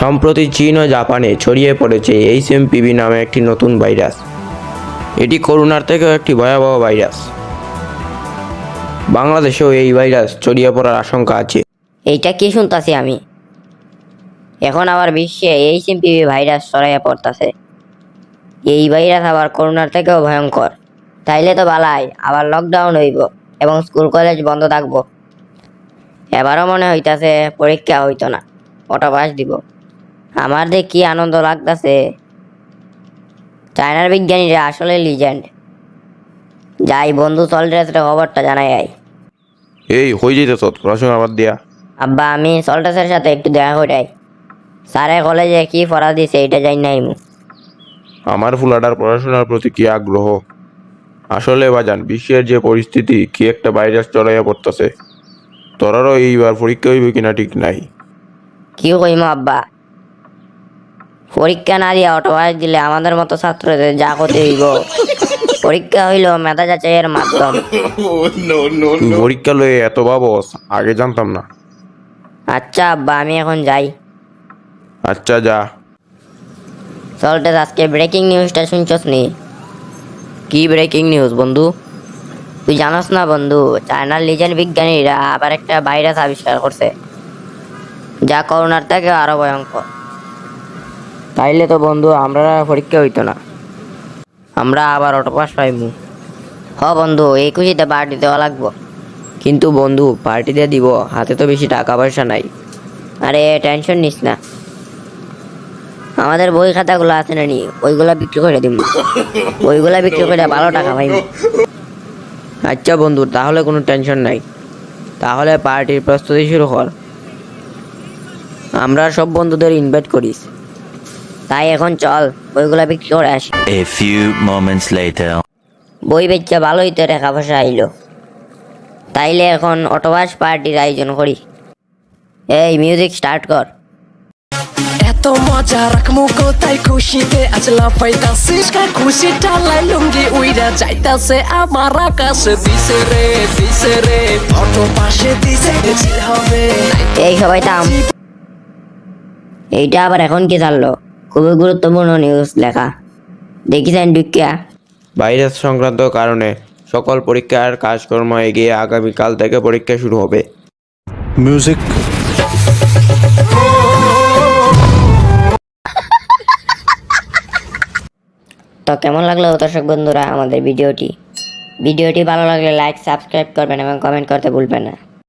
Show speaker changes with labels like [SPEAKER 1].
[SPEAKER 1] সম্প্রতি চীন ও জাপানে ছড়িয়ে পড়েছে এইচ পিভি নামে একটি নতুন ভাইরাস। এটি করোনার থেকেও একটি ভয়াবহ ভাইরাস। বাংলাদেশেও এই ভাইরাস ছড়িয়ে পড়ার আশঙ্কা আছে।
[SPEAKER 2] এইটা কি শুনতাছি আমি? এখন আবার বিশ্বে এই সিমপিভি ভাইরাস ছড়াইয়া পড়তাছে। এই ভাইরাস আবার করোনার থেকেও ভয়ঙ্কর। তাইলে তো বালাই, আবার লকডাউন হইব এবং স্কুল কলেজ বন্ধ থাকব। এবারও মনে হইতাছে পরীক্ষা হইতো না ওটা পাস দিব। আমার দেখ কি আনন্দ লাগতাছে। চায়নার বিজ্ঞানীরা আসলে লিজেন্ড যাই বন্ধু সল্ট্রেসের খবরটা জানাই আই
[SPEAKER 1] এই হয়ে যেতেছ পড়াশোনা বাদ দিয়া।
[SPEAKER 2] আব্বা আমি সল্টাসের সাথে একটু দেখা করে আই স্যারে কলেজে কি পড়া দিছে এটা জানি নাই
[SPEAKER 1] আমার ফুলাটার পড়াশোনার প্রতি কি আগ্রহ? আসলে বাজান বিশ্বের যে পরিস্থিতি কি একটা ভাইরাস চড়াইয়া পড়তেছে। তোরারও এইবার পরীক্ষা হইবে কিনা ঠিক নাই।
[SPEAKER 2] কি কইম আব্বা? পরীক্ষা না দিয়া অটোপাস দিলে আমাদের মতো ছাত্রদের যা ক্ষতি হইব। পরীক্ষা হইল মেধা যাচাইয়ের মাধ্যম।
[SPEAKER 1] পরীক্ষা লয়ে এত ভাবস আগে জানতাম না।
[SPEAKER 2] আচ্ছা আব্বা আমি এখন যাই।
[SPEAKER 1] আচ্ছা যা।
[SPEAKER 2] সল্টেস আজকে ব্রেকিং নিউজটা শুনছস নি? কি ব্রেকিং নিউজ বন্ধু? তুই জানাস না বন্ধু? চায়নার লিজেন্ড বিজ্ঞানীরা আবার একটা ভাইরাস আবিষ্কার করছে। যা করোনার থেকে আরও ভয়ঙ্কর। তাইলে তো বন্ধু আমরা পরীক্ষা হইতো না। আমরা আবার অটো পাস পাইমু। হ বন্ধু এই খুশিতে পার্টি দেওয়া লাগবো। কিন্তু বন্ধু পার্টি দিয়ে দিব হাতে তো বেশি টাকা পয়সা নাই। আরে টেনশন নিস না। আমাদের বই খাতাগুলো আছে না নি? ওইগুলা বিক্রি করে দিব ওইগুলা বিক্রি করে ভালো টাকা পাইব আচ্ছা বন্ধু তাহলে কোনো টেনশন নাই। তাহলে পার্টির প্রস্তুতি শুরু কর। আমরা সব বন্ধুদের ইনভাইট করিস। তাই এখন চল বইগুলা বিক্রি করে আসি।
[SPEAKER 3] A few moments later.
[SPEAKER 2] বই বেচা ভালোই তো টাকা পয়সা আইলো। তাইলে এখন অটোবাস পার্টির আয়োজন করি। এই মিউজিক স্টার্ট কর।
[SPEAKER 4] এত মজা রাখমু কোথায় খুশিতে? আজ লাফাইতাছিস কা খুশি টালাই লুঙ্গি উইরা যাইতাছে আমার আকাশে। দিছে রে দিছে রে অটো পাশে দিছে হবে
[SPEAKER 2] এই সবাই থাম। এইটা আবার এখন কি জানলো? খুবই গুরুত্বপূর্ণ নিউজ লেখা। দেখিছেন ডুকিয়া
[SPEAKER 1] ভাইরাস সংক্রান্ত কারণে সকল পরীক্ষার কাজকর্ম এগিয়ে আগামীকাল থেকে পরীক্ষা শুরু হবে।
[SPEAKER 5] মিউজিক
[SPEAKER 2] তো কেমন লাগল দর্শক বন্ধুরা আমাদের ভিডিওটি? ভিডিওটি ভালো লাগলে লাইক সাবস্ক্রাইব করবেন এবং কমেন্ট করতে ভুলবেন না।